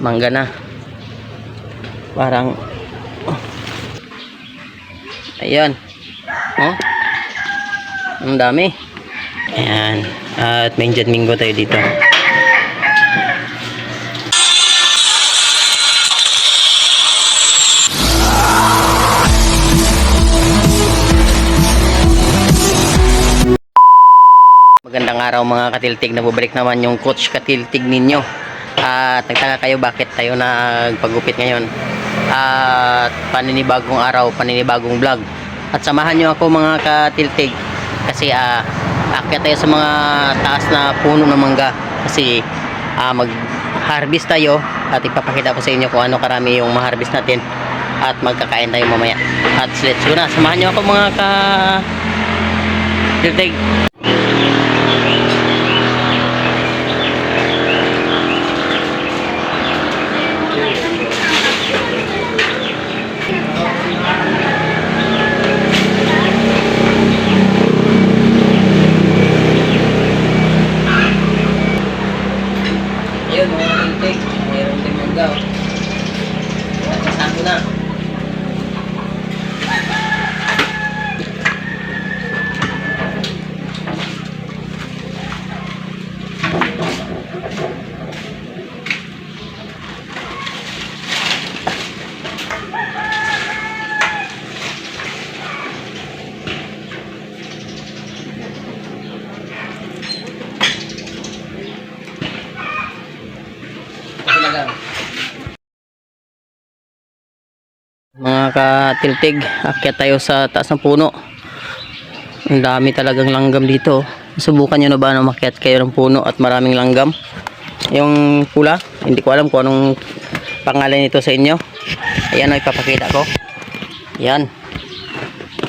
mangga na. Parang Ayan. Oh. Ang dami. Ayan. At may Mingo tayo dito. Magandang araw mga katiltig. Nabubalik naman yung coach katiltig ninyo. At nagtaka kayo bakit tayo nagpagupit ngayon. At paninibagong araw, paninibagong vlog. At samahan nyo ako mga katiltig. Kasi ah akyat tayo sa mga taas na puno ng mangga. Kasi ah, mag-harvest tayo. At ipapakita ko sa inyo kung ano karami yung ma-harvest natin. At magkakain tayo mamaya. At let's go na. Samahan nyo ako mga ka... Tiltig. Mga katiltig, akyat tayo sa taas ng puno. Ang dami talagang langgam dito. Subukan nyo na ba na makyat kayo ng puno at maraming langgam? Yung pula, hindi ko alam kung anong pangalan nito sa inyo. Ayan, ang ipapakita ko. Ayan.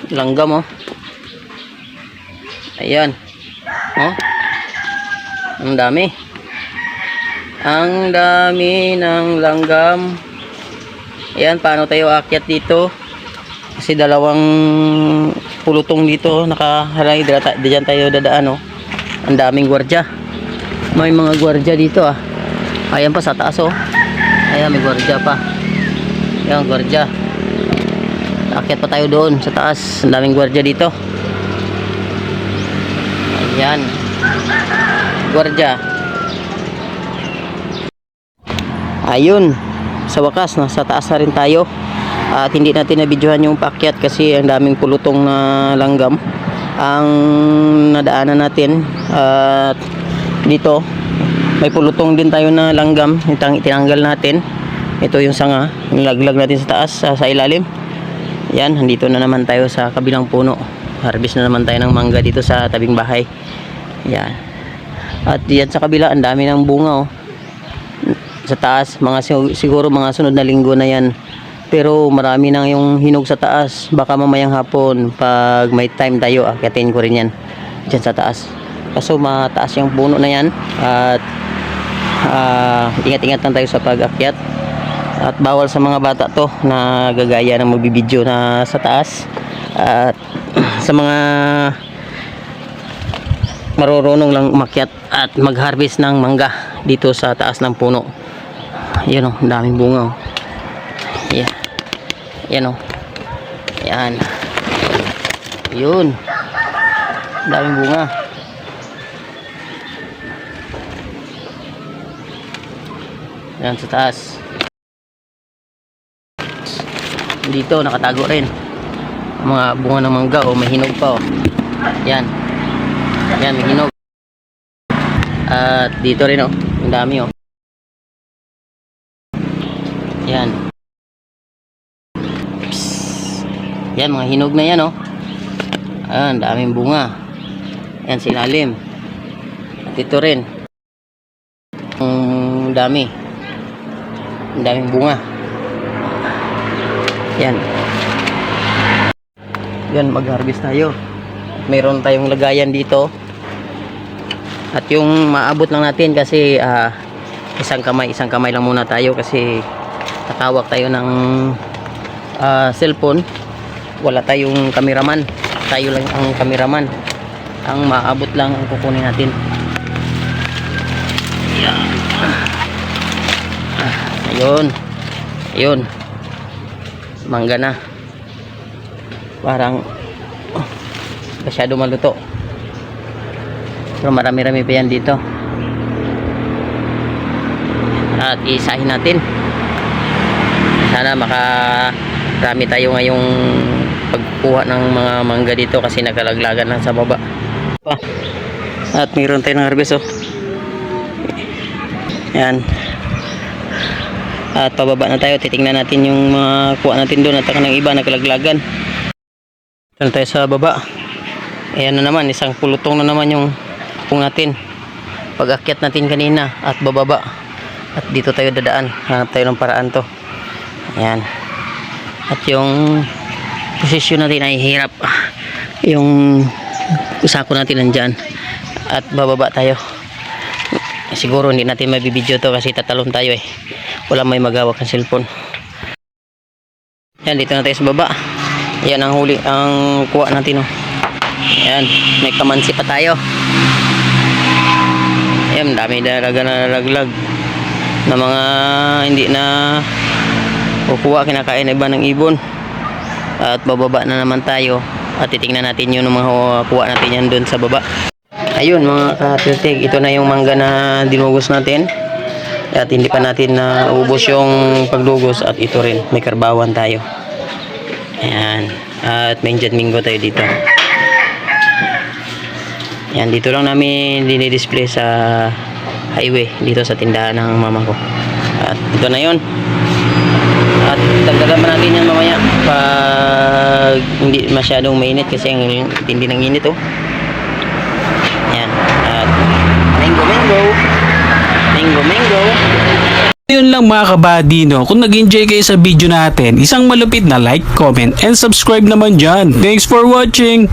Langgam oh. Ayan. Oh. Ang dami. Ang dami ng langgam. Ayan, paano tayo aakyat dito? Kasi dalawang pulutong dito, nakahalay, diyan tayo dadaan, oh. Ang daming gwardya. May mga gwardya dito, ah. Ayan pa sa taas, oh. Ayan, may gwardya pa. Ayan, gwardya. Aakyat pa tayo doon sa taas. Ang daming gwardya dito. Ayan. Gwardya. Ayun sa wakas nasa taas na rin tayo. At hindi natin nabidyohan yung paakyat kasi ang daming pulutong na langgam. Ang nadaanan natin at dito may pulutong din tayo na langgam itang tinanggal natin. Ito yung sanga nilaglag natin sa taas sa, sa ilalim. Yan nandito na naman tayo sa kabilang puno. Harvest na naman tayo ng mangga dito sa tabing bahay. Yan. At yan sa kabila ang dami ng bunga oh sa taas mga sig- siguro mga sunod na linggo na yan. Pero marami nang yung hinog sa taas. Baka mamayang hapon pag may time tayo akyatin ko rin yan dyan sa taas. Kaso mataas yung puno na yan at ah, ingat-ingat lang tayo sa pag-akyat. At bawal sa mga bata to na gagaya ng magbibideo na sa taas. At sa mga marurunong lang umakyat at mag-harvest ng mangga dito sa taas ng puno yan o, ang daming bunga o. Yan. Yan o. Yan. Yun. Ang daming bunga. Yan sa taas. Dito, nakatago rin. Mga bunga ng mangga o may hinog pa o. Yan. Yan, may hinog. At dito rin o. Ang dami o. Yan. Psst. Yan, mga hinog na yan, oh. Ayan, daming bunga. Yan, silalim. At ito rin. Ang dami. Ang daming bunga. Yan. Yan, mag-harvest tayo. Mayroon tayong lagayan dito. At yung maabot lang natin kasi ah, isang kamay, isang kamay lang muna tayo kasi tatawag tayo ng ah, cellphone wala tayong kameraman tayo lang ang kameraman ang maabot lang ang kukunin natin yan Yun. Yun. Mangga na. Parang oh, masyado maluto. Pero marami-rami pa yan dito. At isahin natin. Sana maka rami tayo ngayong pagkuha ng mga mangga dito kasi nakalaglagan na sa baba. At mayroon tayong harvest oh. Yan. At pababa na tayo, titingnan natin yung mga kuha natin doon at saka ng iba nakalaglagan. Na tayo sa baba. Ayan na naman, isang pulutong na naman yung pung natin. Pag-akyat natin kanina at bababa. At dito tayo dadaan. Hanap tayo ng paraan to. Ayan. At yung posisyon natin ay hirap. Yung usako natin nandyan. At bababa tayo. Siguro hindi natin mabibideo to kasi tatalon tayo eh. Wala may magawak ng cellphone. Yan, dito na tayo sa baba. Yan ang huli, ang kuha natin oh. Yan, may kamansi pa tayo. Yan, dami dalaga na nalaglag na mga hindi na kukuha, kinakain na iba ng ibon. At bababa na naman tayo at titingnan natin yun mga kuha natin yan doon sa baba. Ayun mga katiltig, ito na yung mangga na dinugos natin. At hindi pa natin na ubos yung pagdugos at ito rin, may karbawan tayo. Ayan. At may Indian Mingo tayo dito. Yan, dito lang namin dinidisplay sa highway, dito sa tindahan ng mama ko. At ito na yon At dagdagan pa natin yan mamaya pag hindi masyadong mainit kasi ang tindi ng init oh. Yan. At mango mango. Mango mango. Yun lang mga kabady no. Kung nag-enjoy kayo sa video natin, isang malupit na like, comment, and subscribe naman dyan. Thanks for watching!